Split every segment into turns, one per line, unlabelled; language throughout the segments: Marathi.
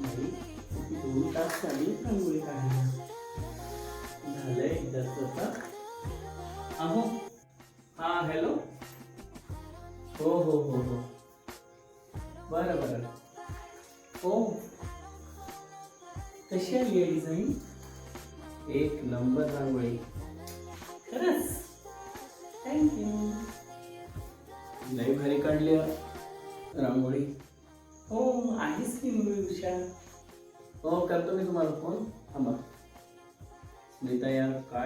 नाही, किती दोन तास झाली रांगोळी काढायला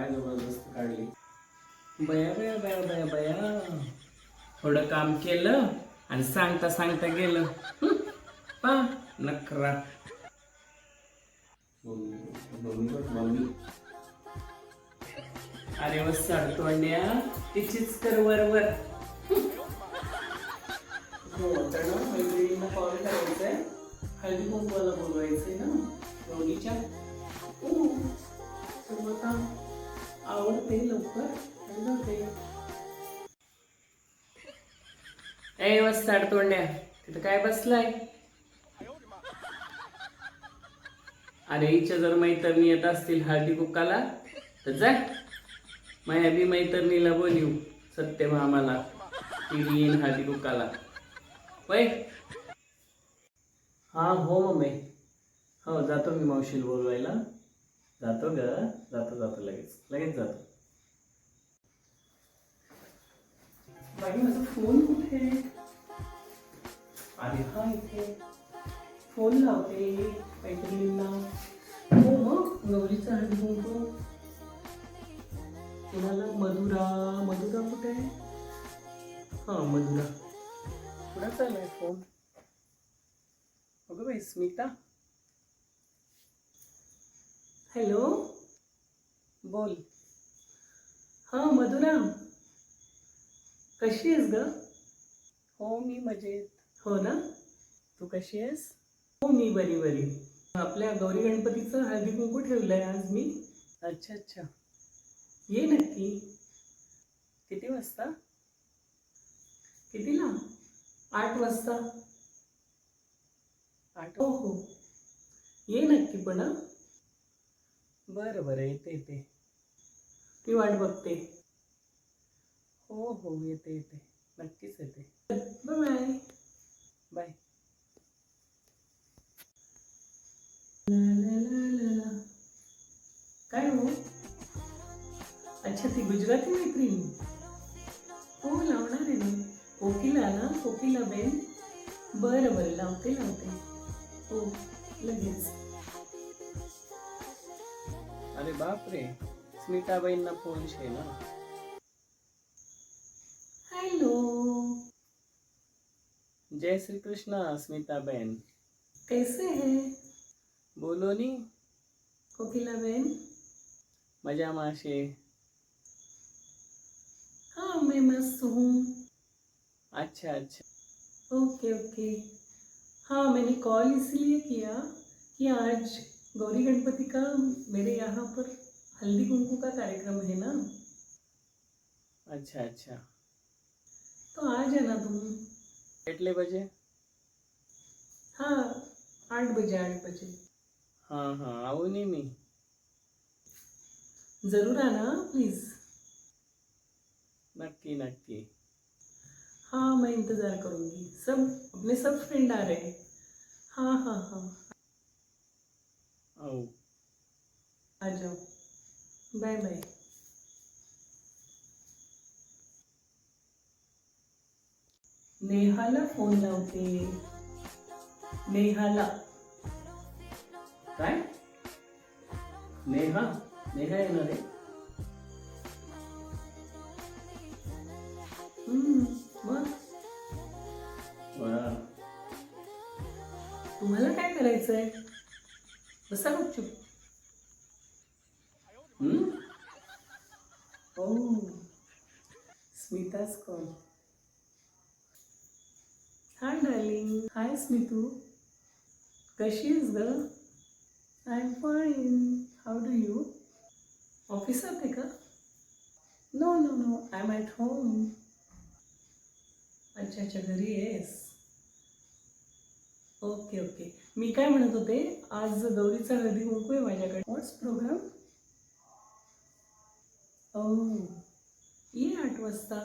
काय जबरदस्त काढली. बया बया बया बया बया. थोडं काम केलं आणि सांगता सांगता गेलं. पा नखरा अरे व सडतोंड्या तिचीच कर वरवर हो तर ना मैत्रिणींना कॉल करायचंय. हळदी कुंकवाला बोलवायचंय ना? आता आवडते लवकर. जाते ए वस्ताड तिथं काय बसलाय? अरे हिच्या जर मैत्रिणी येत असतील हळदी कुकाला तर जा. माझ्या बी मैत्रिणीला बोलू सत्य मामाला. ती येईन हळदी कुकाला. वय हा हो मम्मी. हो जातो मी मावशीला बोलवायला. जातो ग जातो जातो लगेच लगेच जातो. बाकी माझा फोन कुठे? आहे? अरे हा इथे. फोन लावते मैत्रिणींना. हो मग गौरीचा हळदी कुंकू. कुणाला? मधुरा. मधुरा कुठे? आहे हा मधुरा. कुणाचा आलाय फोन? अगं बाई स्मिता. हॅलो? बोल. हा मधुरा कशी आहेस ग? हो मी मजेत. हो ना? तू कशी आहेस? हो मी बरी बरी. आपल्या गौरी गणपतीचं हळदी कुंकू ठेवलंय आज मी. अच्छा अच्छा. ये नक्की. किती वाजता? कितीला? आठ वाजता. आठ हो हो. ये नक्की पण? बरं बरं येते येते. ती वाट बघते. हो हो येते येते. नक्कीच येते. बाय. बाय. काय हो? अच्छा ती गुजराती मैत्रीण. हो लावणार आहे ना. कोकिला ना कोकिला बेन. बरं बरं लावते लावते. हो लगेच. अरे बापरे स्मिताबाईंना फोन शे ना. हॅलो. जय श्री कृष्णा स्मिताबेन. कैसे है? बोलो नी. कोकिला बेन? मजा माशे. हाँ मैं मस्त हूँ. अच्छा अच्छा. Okay okay. हाँ मैंने कॉल इसलिए किया कि आज गौरी गणपति का मेरे यहाँ पर हल्दी कुंकू का कार्यक्रम है ना। अच्छा अच्छा। तो आ जाना तुम। कितने बजे? हाँ आठ बजे आठ बजे। हाँ हाँ आओ नहीं मैं ज़रूर आना प्लीज़ नक्की नक्की। हाँ मैं इंतज़ार करूँगी। सब अपने सब फ्रेंड आ रहे हैं। हाँ हाँ हाँ। आओ आ जाओ बाय बाय. नेहाला फोन लावते. नेहाला. काय? नेहा? नेहा येणार आहे. तुम्हाला काय करायचंय? बसा गुपचूप हम्म? ओ. स्मिताच कॉल हाय डार्लिंग हाय स्मितू कशी आहेस ग? I am fine how do you ऑफिसात आहे का? No no no I am at home अच्छा अच्छा घरी येस ओके ओके मी काय म्हणत होते आज गौरीचा हळदी कुंकू आहे माझ्याकडे. व्हॉट्स प्रोग्राम ओ ये आठ वाजता.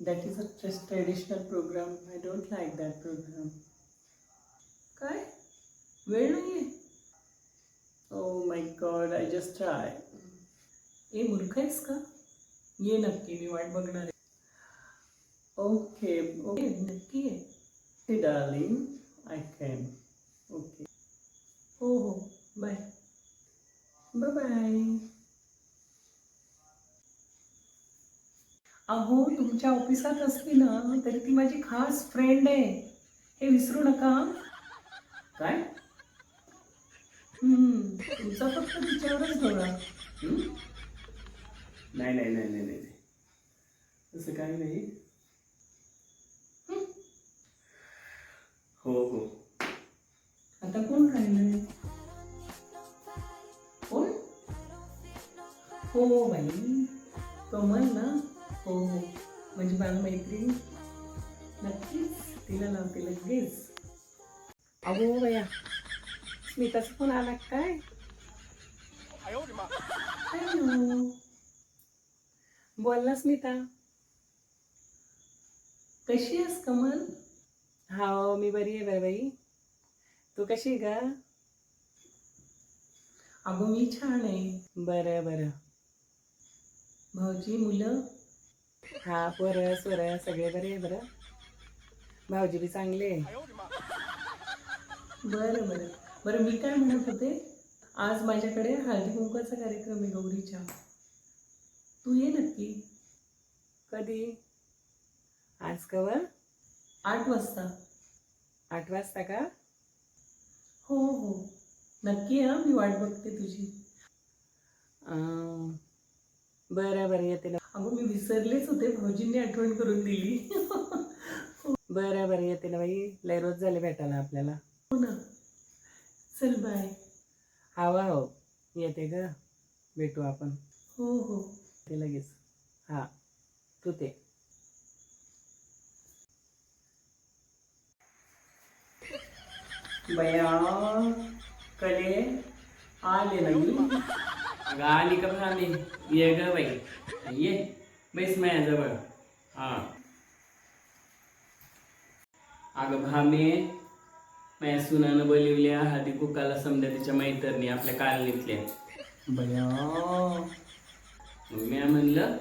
That is a just traditional program I don't like that program काय? वेळ नाही आहे ओ my god I just try ए मूर्ख आहेस का? ये नक्की मी वाट बघणार आहे. ओके ओके नक्की आहे हे डार्लिंग आय कॅन ओके. हो हो. बाय. बाय अहो तुमच्या ऑफिसात असली ना तरी ती माझी खास फ्रेंड आहे. हे विसरू नका. काय? हम्म, तुमचा फक्त तिच्यावरच डोळा? नाही नाही नाही नाही नाही. तसं काही नाही. हो हो. हो बाई. कमल ना हो हो. म्हणजे मला मैत्रीण नक्कीच तिला लावते लगेच. अगो बया स्मिताचा फोन आला काय? बोल ना स्मिता. कशी आहेस कमल? हा हो, मी बरी आहे बरं बाई. तू कशी आहे का अगं मी छान आहे. बरं बरं. भाऊजी मुलं? हा पोरं सोरं सगळे बरे बरं. भाऊजी बी चांगले बरं बरं. बरं मी काय म्हणत होते? आज माझ्याकडे हळदी कुंकाचा कार्यक्रम आहे गौरीच्या. तू ये नक्की. कधी? आज कवर? आठ वाजता. आठ वाजता का? हो हो. नक्की हा. मी वाट बघते तुझी. अं, बरं बरं येते ना अगं मी विसरलेच होते. भाऊजींनी आठवण करून दिली. बरं बरं येते ना बाई. लय रोज झाले भेटायला आपल्याला. हो ना. चल बाय. हवा हो येते ग. भेटू आपण. हो हो. ते लगेच. हां. तू ते. बया कले आले ना मी अगं आली का भामी ये ग बाई. ये. बैस माझ्याजवळ. हां. अगं भामे माझ्या सुनानं बोलिवल्या हाती कुकाला समजा तिच्या मैत्रिणी आपल्या कालनीतल्या. बया. मग मी म्हणलं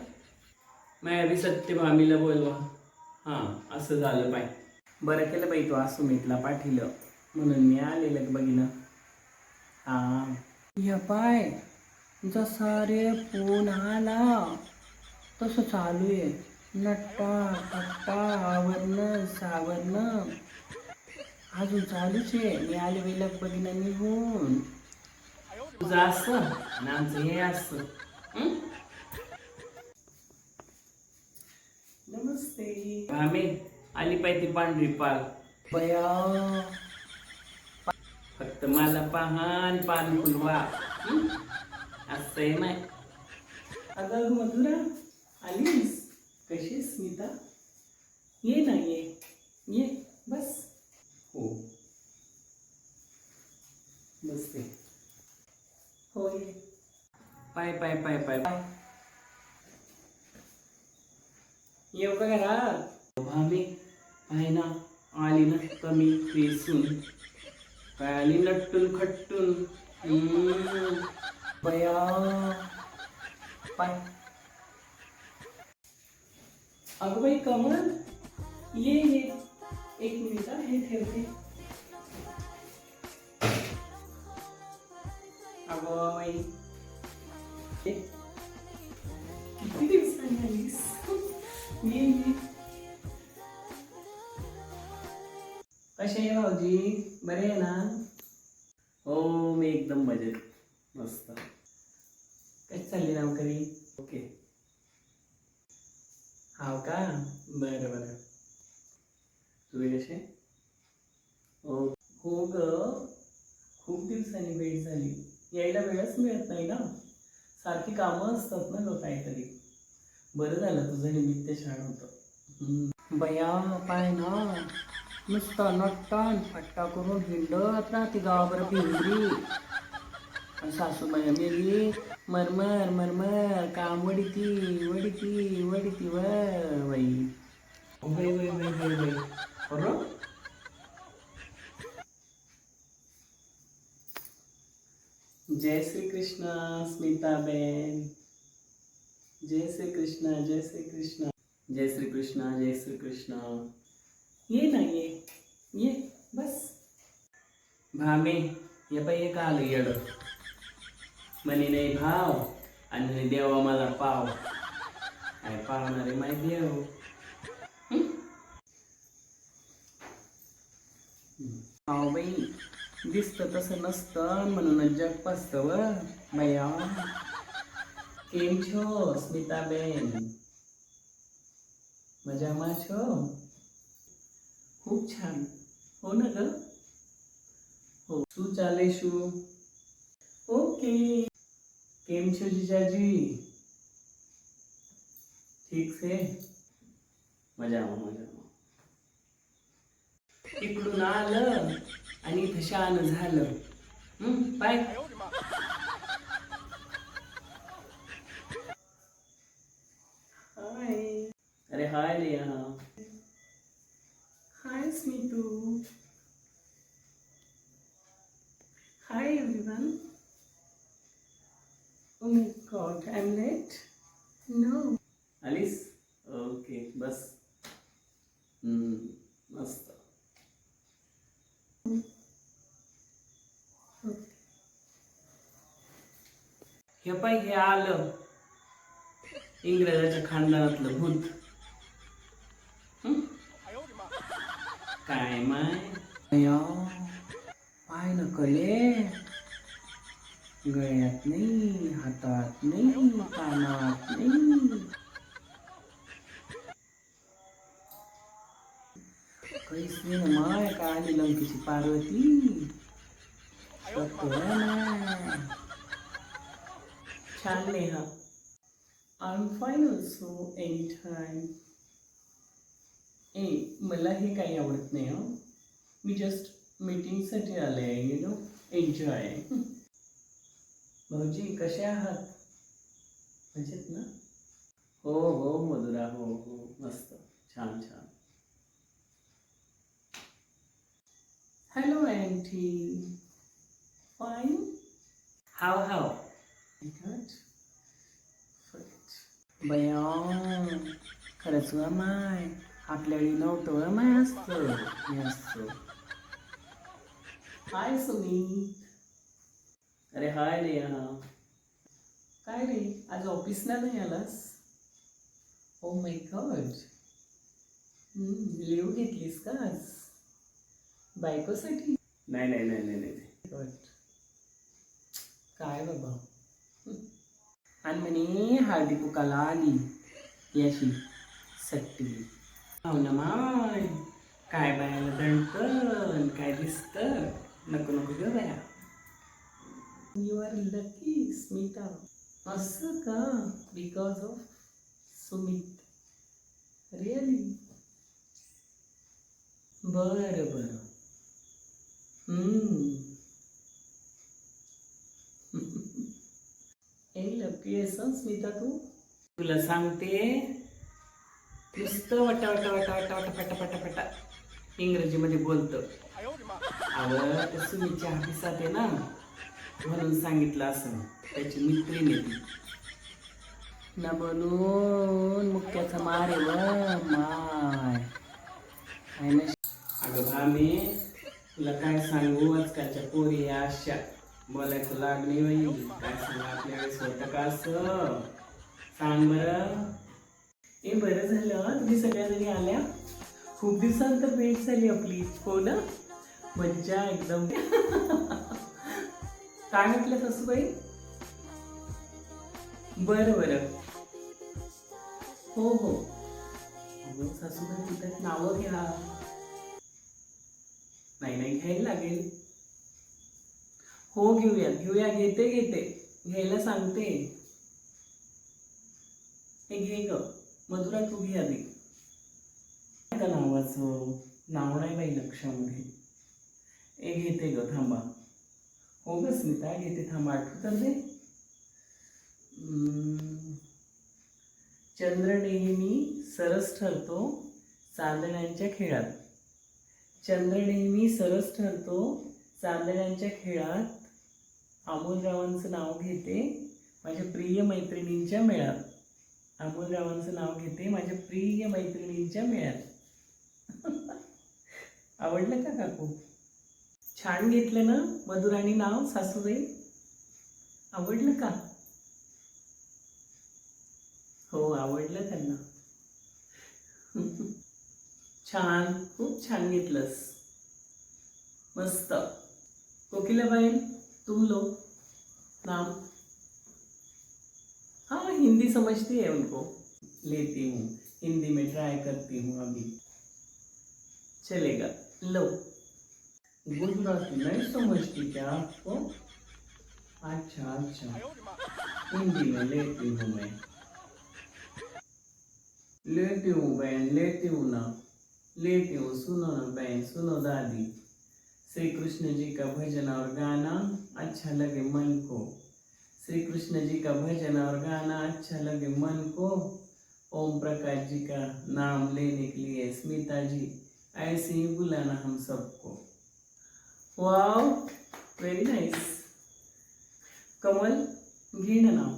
माया बी सत्य भामीला बोलवा. हां असं झालं पाय. बरं केलं बाई तू असं मितला पाठिलं. म्हणून मी आलेलं बघिनं हां. या पाय. जसा रे फोन आला. तसं चालू आहे. नट्टा पट्टा आवरणं सावरणं. अजून चालूच आहे. मी आले वेळेला बघिनं निघून. तुझं असं आणि आमचं हे असं. नमस्ते. आम्ही आली पाहिजे पांढरी पाल. बया. फक्त मला पाहान पान फुलवा. हं? असं आहे नाही अगं मधुरा आलीस? कशी स्मिता ये ना ये. ये बस. हो. बसते. हो ये पाय पाय पाय पाय. पाय. येऊ का घरात भाभी आहे ना आली ना कमी पेसून काय आली नट्टून खट्टून बया पाय। कमल ये ये एक मिनट हा, हे ठेवते अगं ये. किती दिवसांनी आलीस ये ये कसे आहे भाऊजी? बरे आहे ना? हो मी एकदम मजेत मस्त। कशी चालली नोकरी ओके. हाव का? बरं बरं. तुझे कसे? हो ग. खूप दिवसांनी भेट झाली. यायला वेळच मिळत नाही ना. सारखी कामं असतात ना ग काहीतरी. बरं झालं तुझं निमित्त छान होतं. हम्म. बया पाय ना. नुसतं नट्टन फट्टा करून हिंडत राहते गावावर भिंगरी आणि सासूबाई मेली मरमर मरमर काम वडीती वडीती वडीती व बाई. वय वय वय वय वय जय श्री कृष्ण स्मिताबेन. जय श्री कृष्ण जय श्री कृष्ण जय श्री कृष्ण जय श्री कृष्ण ये ना ये ये बस. भामे ये पाय एक आलं येड. म्हणे नाही भाव. आणि म्हणे देवा मला पाव. काय पावणार आहे माय देव. पाव बाई दिसतं तसं नसतं म्हणूनच जग पसतव भैया. केम छो स्मिताबेन? मजामा छो. खूप छान. हो ना ग? हो. शू चाले शू. ओके. કેમ છો જીજાજી ઠીક છે મજામાં મજામાં इकडून आलं आणि इथं शान झालं हं, बाय गळ्यात नाही हातात नाही कानात नाही. कैसे माय काय आली लंकेची पार्वती. छान Neha I am fine also any time ए मला हे काही आवडत नाही हो. मी जस्ट मीटिंगसाठी आले आहे यु नो एन्जॉय भाऊजी कसे आहात? मजेत ना? हो हो मधुरा हो हो मस्त. छान छान. Hello aunty fine how how. बया खरंच व माय? आपल्या वेळी नव्हतं माय असतं. हे असतं हाय सुमित अरे हाय नेहा काय रे? आज ऑफिसला नाही आलास? ओ माय गॉड लिव्ह घेतलीस का आज? बायकोसाठी? नाही नाही नाही नाही नाही. Good. काय बाबा? आणि म्हणे हळदी कुकाला आली. याशी सट्टी. हो ना माय काय बायाला दणकन काय दिसत? नको नको ग बाया. यू आर लकी स्मिता असं का बिकॉज ऑफ सुमित रिअली बरं बरं हम्म ए लकी आहेस हं, स्मिता तू तुला सांगते नुसतं वटा वटा वटा वटा वटा पटा पटा पटा इंग्रजीमध्ये बोलतं अगं त्या सुमीच्या ऑफिसात आहे ना म्हणून सांगितलं असं. त्याची आहे ती. ना बोलून मुक्याचा मार व माय. अगं भामे तुला काय सांगू? आजकालच्या पोरी या अशा. बोलायचं लागली बाई. काय सांगा? आपल्या वेळेस होतं का असं? सांग बरं. ए बरं झालं तुम्ही सगळ्या जणी आल्या? खूप दिवसानंतर भेट झाली आपली. हो ना? मज्जा एकदम. काय म्हटलं सासूबाई? बरं बरं. हो हो. अगं सासूबाई तिथं नावं घ्या. नाही नाही घ्यायला लागेल. हो घेऊया घेऊया घेते घेते. घ्यायला सांगते. हे घे ग. मधुरा तू घे आधी. का नावाचं नाव नाही बाई लक्षामध्ये. ए घेते ग थांबा. हो ग स्मिता घेते थांब आठवत तर दे चंद्र नेहमी सरस ठरतो चांदण्यांच्या खेळात. चंद्र नेहमी सरस ठरतो चांदण्यांच्या खेळात. अमोलरावांचं नाव घेते माझ्या प्रिय मैत्रिणींच्या मेळात. अमोलरावांचं नाव घेते माझ्या प्रिय मैत्रिणींच्या मेळ्यात आवडलं का काकू? छान घेतलं ना मधुराणी नाव सासूबाई. आवडलं का? हो आवडलं त्यांना. छान खूप छान घेतलंस. मस्त. कोकिलाबाई तुम लो नाम हाँ हिंदी समझती है उनको. लेती हूँ. हिंदी में ट्राई करती हूँ अभी. चलेगा. लो. गुजराती नहीं समझती क्या आपको अच्छा अच्छा हिंदी में लेती हूँ मैं। लेती हूँ बहन, लेती हूँ ना। लेती हूँ, सुनो ना बहन, सुनो दादी। श्री कृष्ण जी का भजन और गाना अच्छा लगे मन को। श्री कृष्ण जी का भजन और गाना अच्छा लगे मन को। ओम प्रकाश जी का नाम लेने के लिए स्मिता जी, ऐसे ही बुलाना हम सबको। वाव व्हेरी नाईस कमल घे ना नाव.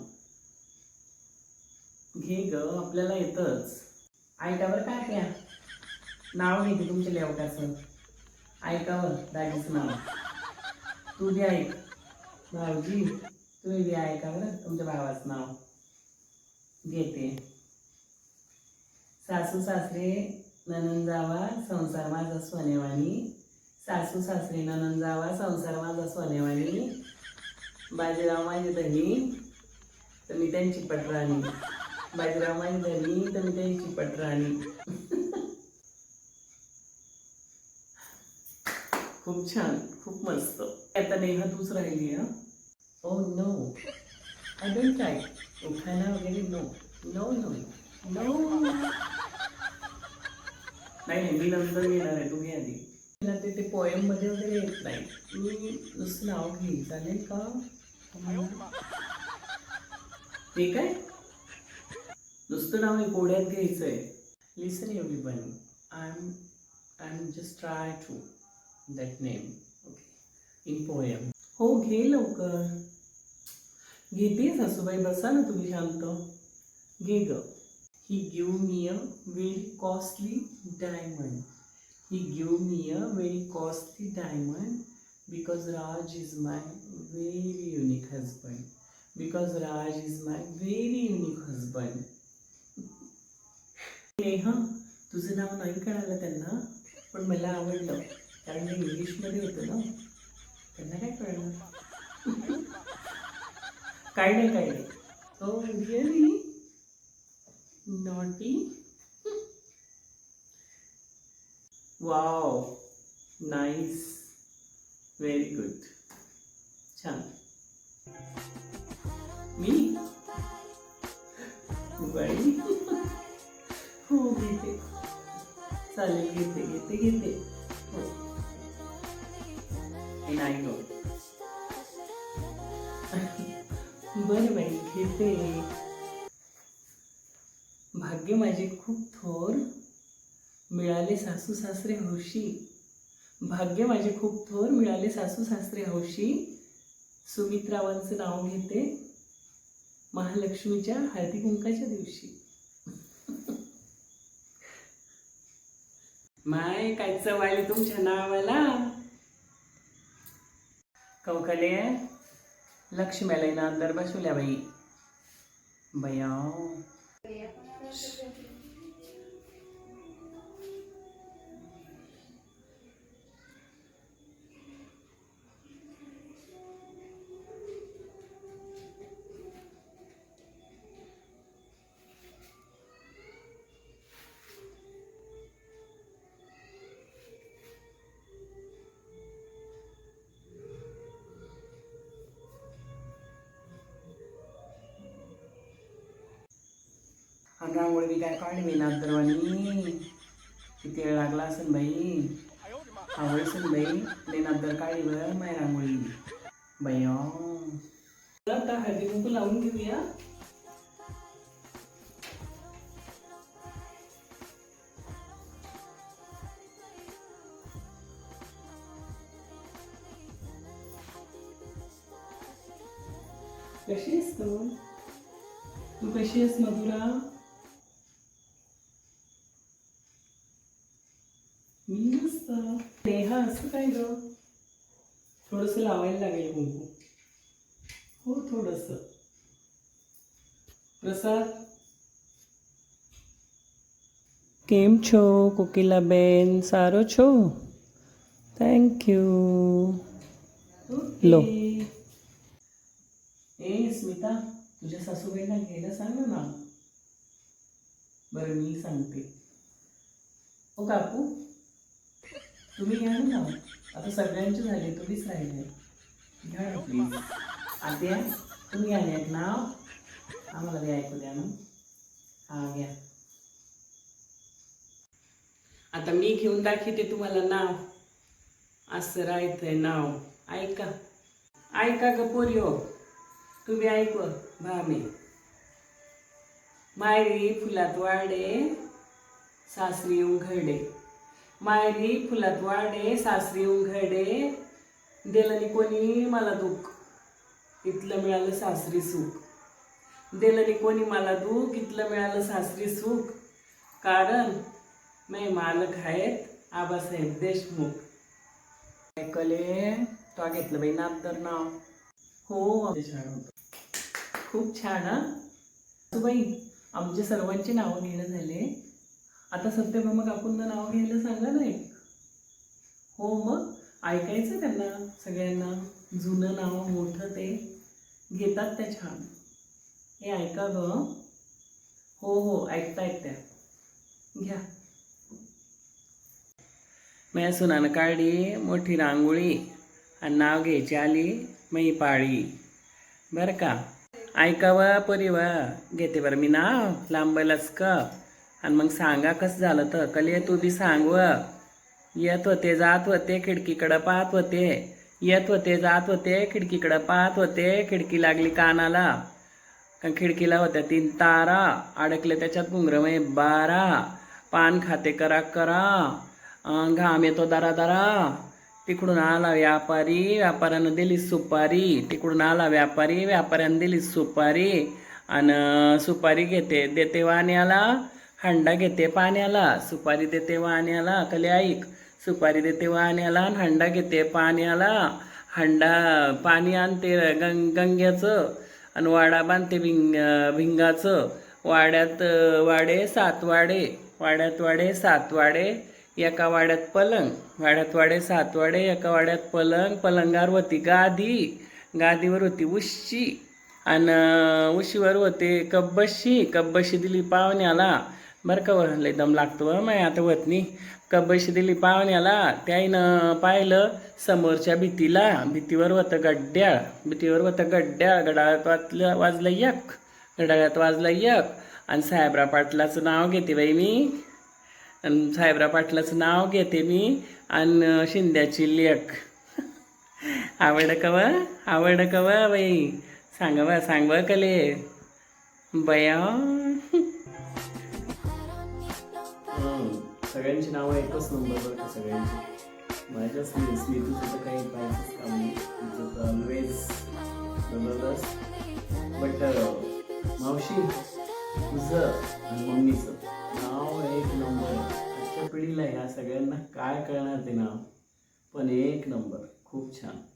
घे ग आपल्याला येतच. ऐकावर काय घ्या नाव घेते तुमच्या लेवटाचं ऐकावं दाजीचं नाव. तू बी ऐक. भाऊजी तुम्ही बी ऐका बरं तुमच्या भावाचं नाव. घेते. सासू सासरे ननंद जावा संसार माझा स्वनेवाणी सासू सासरे ननंद जावा संसार माझा सोनेवाणी बाजीराव माझी धनी तर मी त्यांची पटराणी. बाजीराव माझी धनी तर मी त्यांची पटराणी. खूप छान खूप मस्त. आता नेहा तूच राहिली हा? ओ नो आय डोंट उठायला वगैरे नो नो नो नो नाही मी नंतर घेणार आहे तू घे आधी. मला ते ते पोएममध्ये वगैरे येत नाही. मी नुसतं नाव घेईन. चालेल का? ते काय? नुसतं नाव नाही कोड्यात घ्यायचंय. Listen everyone I am I am just try to that name okay in poem हो घे लवकर. घेते सासूबाई बसा ना तुम्ही शांत. घे ग. He give me a very costly diamond he give me a very costly diamond because Raj is my very unique husband because Raj is my very unique husband Neha तुझं नाव नाही कळालं त्यांना पण मला आवडलं. कारण मी इंग्लिशमध्ये होतं ना. त्यांना काय कळलं? काय नाही काय नाही. हो really naughty wow nice very good छान मी बाई हो घेते चालेल घेते घेते घेते नाही गो बरं बाई घेते भाग्य माझे खूप थोर मिळाले सासू सासरे हौशी. भाग्य माझे खूप थोर मिळाले सासू सासरे हौशी. सुमित्रावांचं नाव घेते महालक्ष्मीच्या हळदी कुंकाच्या दिवशी. माय काय चवायले तुमच्या नावाला? कौकले लक्ष्म्याला ना अंदर बसवल्या बाई. बया रांगोळी बी काय काढली मी नादरवाणी किती वेळ लागला असेल बाई? आवडसेल बाई. ले काढली काढी बरं माय रांगोळी. बाई हो. आता हळदी कुंकू लावून घेऊया. असं काय ग थोडस लावायला लागेल कुंकू हो थोडस प्रसाद કેમ છો કોકિલાબેન સારો છો થેન્ક યુ લો ए स्मिता तुझ्या सासूबाईंना घ्यायला सांग ना नाव बरं मी सांगते ओ काकू तुम्ही घ्या ना आता सगळ्यांचे झाले तुम्हीच राहिले. घ्या. ना प्लीज आद्या तुम्ही घ्या ना एक नाव. आम्हाला बी ऐकू द्या ना. हा घ्या. आता मी घेऊन दाखवते तुम्हाला नाव. असं राहतंय नाव. ऐका. ऐका ग पोरिओ तुम्ही ऐक भामे. मायरी फुलात वाडे सासरी उघडे. मायरी फुलात वाडे सासरी उघडे देलनी कोणी मला दुःख? इथलं मिळालं सासरी सुख. देलनी कोणी मला दुःख? इथलं मिळालं सासरी सुख. कारण मी मालक आहेत आबासाहेब देशमुख. ऐकले? तो घेतलं बाई नातर नाव. हो. छान होतं खूप छान हा. बाई आमच्या सर्वांची नावं घेणं झाले. आता सत्यभामा काकूंना नाव घ्यायला सांगा ना एक. हो मग? ऐकायचं त्यांना सगळ्यांना? जुनं नाव मोठं ते? घेतात त्या छान. हे ऐका ग. हो हो ऐकतायत त्या. घ्या. मया सुनान काढली मोठी रांगोळी आणि नाव घ्यायची आली मी पाळी बरं का? ऐकावं परिवा. घेते बरं मी नाव. लांबायलाच का आणि मग सांगा कसं झालं तर कले तू बी सांगव येत होते जात होते खिडकीकडं पाहत होते. येत होते जात होते खिडकीकडं पाहत होते. खिडकी लागली कानाला. कारण खिडकीला होत्या तीन तारा. अडकले त्याच्यात घुंगरमय बारा. पान खाते करा करा. घाम येतो दरा दरा. तिकडून आला व्यापारी. व्यापाऱ्यानं दिली सुपारी. तिकडून आला व्यापारी. व्यापाऱ्यानं दिली सुपारी. आणि सुपारी घेते देते वाण्याला. हंडा घेते पाण्याला सुपारी देते वाण्याला. कले ऐक सुपारी देते वाण्याला आणि हंडा घेते पाण्याला. हंडा पाणी आणते गंग गंग्याचं आणि वाडा बांधते भिंग भिंगाचं. वाड्यात वाडे सात वाडे. वाड्यात वाडे सात वाडे एका वाड्यात पलंग. वाड्यात वाडे सात वाडे एका वाड्यात पलंग. पलंगावर होती गादी. गादीवर होती उशी आणि उशीवर होते कब्बशी. कब्बशी दिली पाहुण्याला बरं का वर लय दम लागतो बरं माय आता वतनी. नाही दिली पाहुण्याला त्याईनं पाहिलं समोरच्या भीतीला. भीतीवर होतं गड्ड्याळ. भीतीवर होतं गड्ड्याळ. गडाळ्यात वाचलं वाजलं यक. गडाळ्यात वाजलं यक. आणि साहेबराव पाटलाचं नाव घेते बाई मी. आणि साहेबराव पाटलाचं नाव घेते मी. आणि शिंद्याची लेख. आवड कव आवड कव बाई? सांगा बा सांग कले. बया. सगळ्यांची नावं एकच नंबर बरं का सगळ्यांची? माझ्या स्मी स्मितीचं तुझं काही पाहिजेच काम नाही. तिचं तर ऑलवेज जबरदस्त. बट uh, मावशी तुझं आणि मम्मीचं नाव एक नंबर आजच्या पिढीला ह्या सगळ्यांना काय कळणार ते नाव? पण एक नंबर खूप छान.